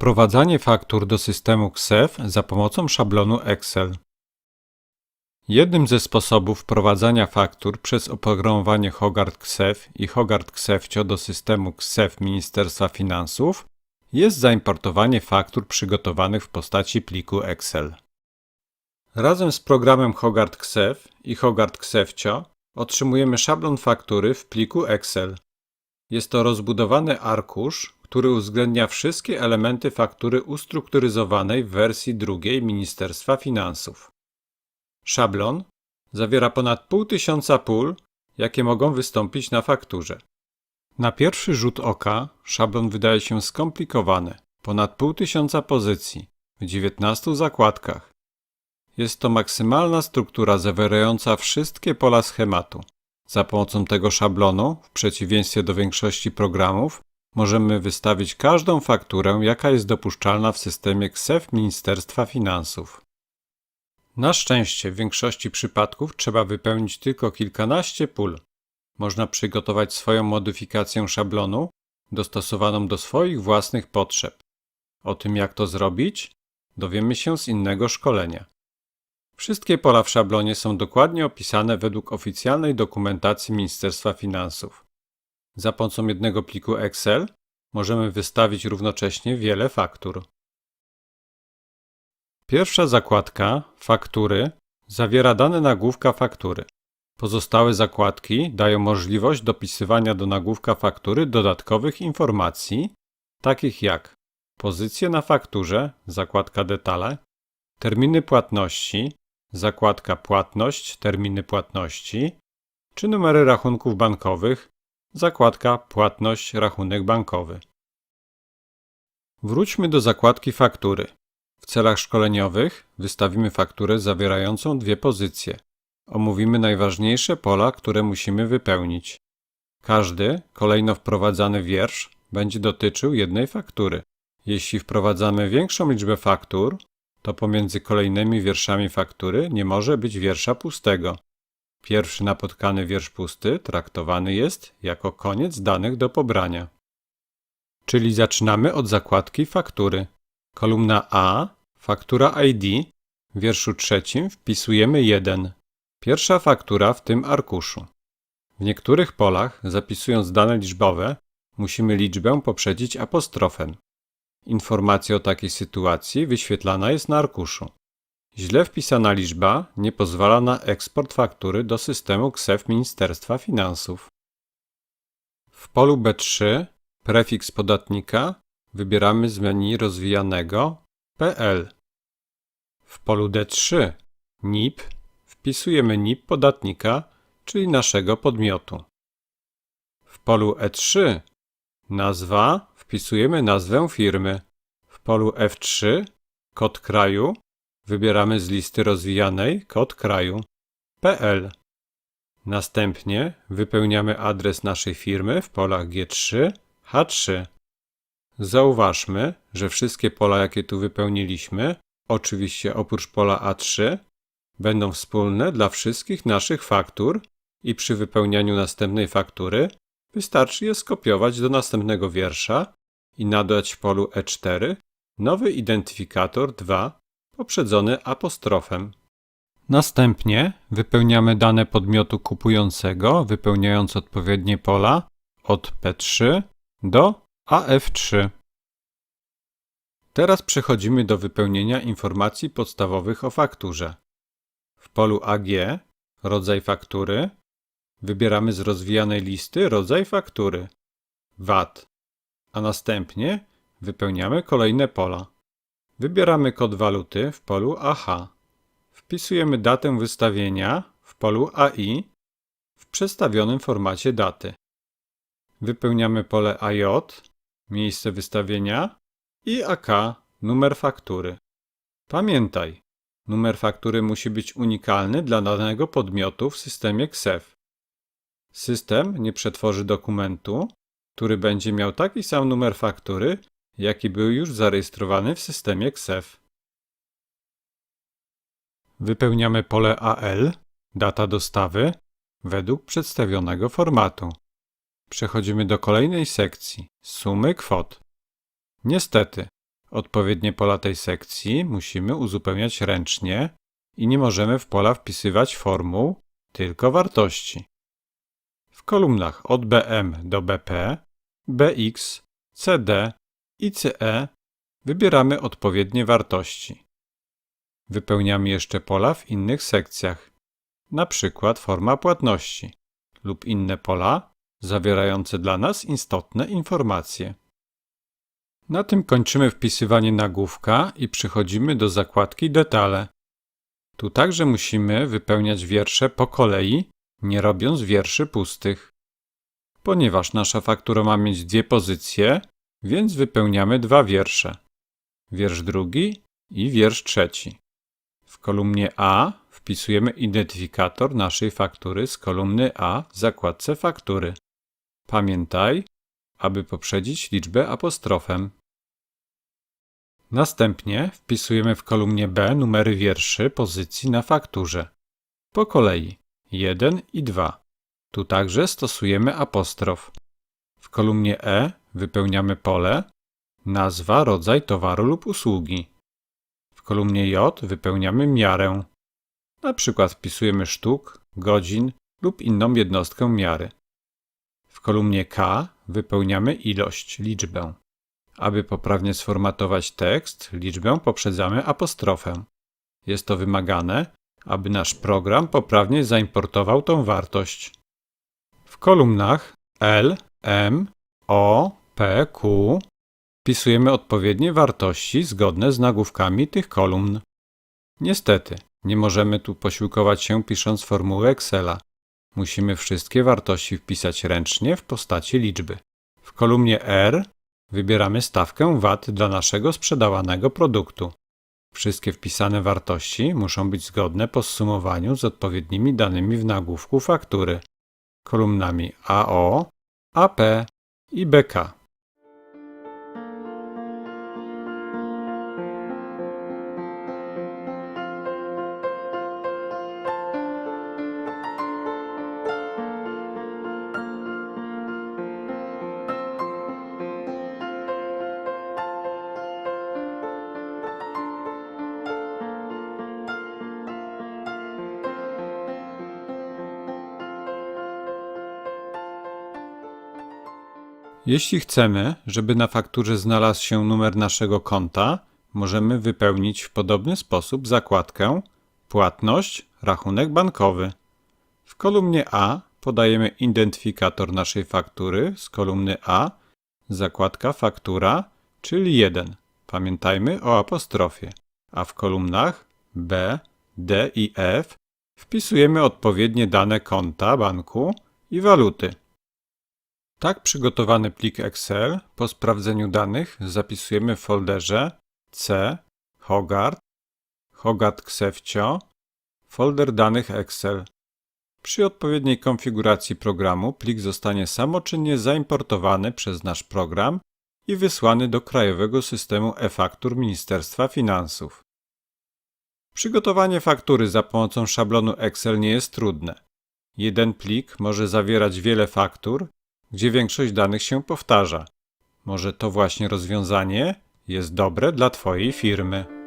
Wprowadzanie faktur do systemu KSEF za pomocą szablonu Excel. Jednym ze sposobów wprowadzania faktur przez oprogramowanie Hogarth KSEF i Hogarth KSEFcio do systemu KSEF Ministerstwa Finansów jest zaimportowanie faktur przygotowanych w postaci pliku Excel. Razem z programem Hogarth KSEF i Hogarth KSEFcio otrzymujemy szablon faktury w pliku Excel. Jest to rozbudowany arkusz, który uwzględnia wszystkie elementy faktury ustrukturyzowanej w wersji drugiej Ministerstwa Finansów. Szablon zawiera ponad pół tysiąca pól, jakie mogą wystąpić na fakturze. Na pierwszy rzut oka szablon wydaje się skomplikowany. Ponad pół tysiąca pozycji w 19 zakładkach. Jest to maksymalna struktura zawierająca wszystkie pola schematu. Za pomocą tego szablonu, w przeciwieństwie do większości programów, możemy wystawić każdą fakturę, jaka jest dopuszczalna w systemie KSEF Ministerstwa Finansów. Na szczęście w większości przypadków trzeba wypełnić tylko kilkanaście pól. Można przygotować swoją modyfikację szablonu dostosowaną do swoich własnych potrzeb. O tym jak to zrobić dowiemy się z innego szkolenia. Wszystkie pola w szablonie są dokładnie opisane według oficjalnej dokumentacji Ministerstwa Finansów. Za pomocą jednego pliku Excel możemy wystawić równocześnie wiele faktur. Pierwsza zakładka Faktury zawiera dane nagłówka faktury. Pozostałe zakładki dają możliwość dopisywania do nagłówka faktury dodatkowych informacji, takich jak pozycje na fakturze, zakładka detale, terminy płatności, zakładka płatność, terminy płatności, czy numery rachunków bankowych, zakładka płatność, rachunek bankowy. Wróćmy do zakładki faktury. W celach szkoleniowych wystawimy fakturę zawierającą dwie pozycje. Omówimy najważniejsze pola, które musimy wypełnić. Każdy kolejno wprowadzany wiersz będzie dotyczył jednej faktury. Jeśli wprowadzamy większą liczbę faktur, to pomiędzy kolejnymi wierszami faktury nie może być wiersza pustego. Pierwszy napotkany wiersz pusty traktowany jest jako koniec danych do pobrania. Czyli zaczynamy od zakładki faktury. Kolumna A, faktura ID. W wierszu trzecim wpisujemy 1. Pierwsza faktura w tym arkuszu. W niektórych polach, zapisując dane liczbowe, musimy liczbę poprzedzić apostrofem. Informacja o takiej sytuacji wyświetlana jest na arkuszu. Źle wpisana liczba nie pozwala na eksport faktury do systemu KSEF Ministerstwa Finansów. W polu B3 prefiks podatnika wybieramy z menu rozwijanego PL. W polu D3 NIP wpisujemy NIP podatnika, czyli naszego podmiotu. W polu E3 nazwa wpisujemy nazwę firmy. W polu F3 kod kraju wybieramy z listy rozwijanej kod kraju PL. Następnie wypełniamy adres naszej firmy w polach G3, H3. Zauważmy, że wszystkie pola, jakie tu wypełniliśmy, oczywiście oprócz pola A3, będą wspólne dla wszystkich naszych faktur i przy wypełnianiu następnej faktury wystarczy je skopiować do następnego wiersza i nadać w polu E4 nowy identyfikator 2 poprzedzony apostrofem. Następnie wypełniamy dane podmiotu kupującego, wypełniając odpowiednie pola od P3 do AF3. Teraz przechodzimy do wypełnienia informacji podstawowych o fakturze. W polu AG rodzaj faktury wybieramy z rozwijanej listy rodzaj faktury VAT, a następnie wypełniamy kolejne pola. Wybieramy kod waluty w polu AH. Wpisujemy datę wystawienia w polu AI w przestawionym formacie daty. Wypełniamy pole AJ, miejsce wystawienia i AK, numer faktury. Pamiętaj, numer faktury musi być unikalny dla danego podmiotu w systemie KSEF. System nie przetworzy dokumentu, który będzie miał taki sam numer faktury, jaki był już zarejestrowany w systemie KSEF. Wypełniamy pole AL, data dostawy, według przedstawionego formatu. Przechodzimy do kolejnej sekcji sumy kwot. Niestety, Odpowiednie pola tej sekcji musimy uzupełniać ręcznie i nie możemy w pola wpisywać formuł, tylko wartości. W kolumnach od BM do BP, BX, CD i CE wybieramy odpowiednie wartości. Wypełniamy jeszcze pola w innych sekcjach, przykład forma płatności lub inne pola zawierające dla nas istotne informacje. Na tym kończymy wpisywanie nagłówka i przechodzimy do zakładki Detale. Tu także musimy wypełniać wiersze po kolei, nie robiąc wierszy pustych. Ponieważ nasza faktura ma mieć dwie pozycje, więc wypełniamy dwa wiersze. Wiersz drugi i wiersz trzeci. W kolumnie A wpisujemy identyfikator naszej faktury z kolumny A w zakładce Faktury. Pamiętaj, aby poprzedzić liczbę apostrofem. Następnie wpisujemy w kolumnie B numery wierszy pozycji na fakturze. Po kolei 1 i 2. Tu także stosujemy apostrof. W kolumnie E wypełniamy pole nazwa, rodzaj towaru lub usługi. W kolumnie J wypełniamy miarę. Na przykład wpisujemy sztuk, godzin lub inną jednostkę miary. W kolumnie K wypełniamy ilość, liczbę. Aby poprawnie sformatować tekst, liczbę poprzedzamy apostrofem. Jest to wymagane, aby nasz program poprawnie zaimportował tą wartość. W kolumnach L, M, O, P, Q wpisujemy odpowiednie wartości zgodne z nagłówkami tych kolumn. Niestety, nie możemy tu posiłkować się pisząc formuły Excela. Musimy wszystkie wartości wpisać ręcznie w postaci liczby. W kolumnie R wybieramy stawkę VAT dla naszego sprzedawanego produktu. Wszystkie wpisane wartości muszą być zgodne po zsumowaniu z odpowiednimi danymi w nagłówku faktury, kolumnami AO, AP i BK. Jeśli chcemy, żeby na fakturze znalazł się numer naszego konta, możemy wypełnić w podobny sposób zakładkę Płatność, rachunek bankowy. W kolumnie A podajemy identyfikator naszej faktury z kolumny A, zakładka Faktura, czyli 1. Pamiętajmy o apostrofie. A w kolumnach B, D i F wpisujemy odpowiednie dane konta banku i waluty. Tak przygotowany plik Excel po sprawdzeniu danych zapisujemy w folderze C Hogart, Hogat Ksewcio, folder danych Excel. Przy odpowiedniej konfiguracji programu plik zostanie samoczynnie zaimportowany przez nasz program i wysłany do krajowego systemu e-faktur Ministerstwa Finansów. Przygotowanie faktury za pomocą szablonu Excel nie jest trudne. Jeden plik może zawierać wiele faktur gdzie większość danych się powtarza. Może to właśnie rozwiązanie jest dobre dla Twojej firmy.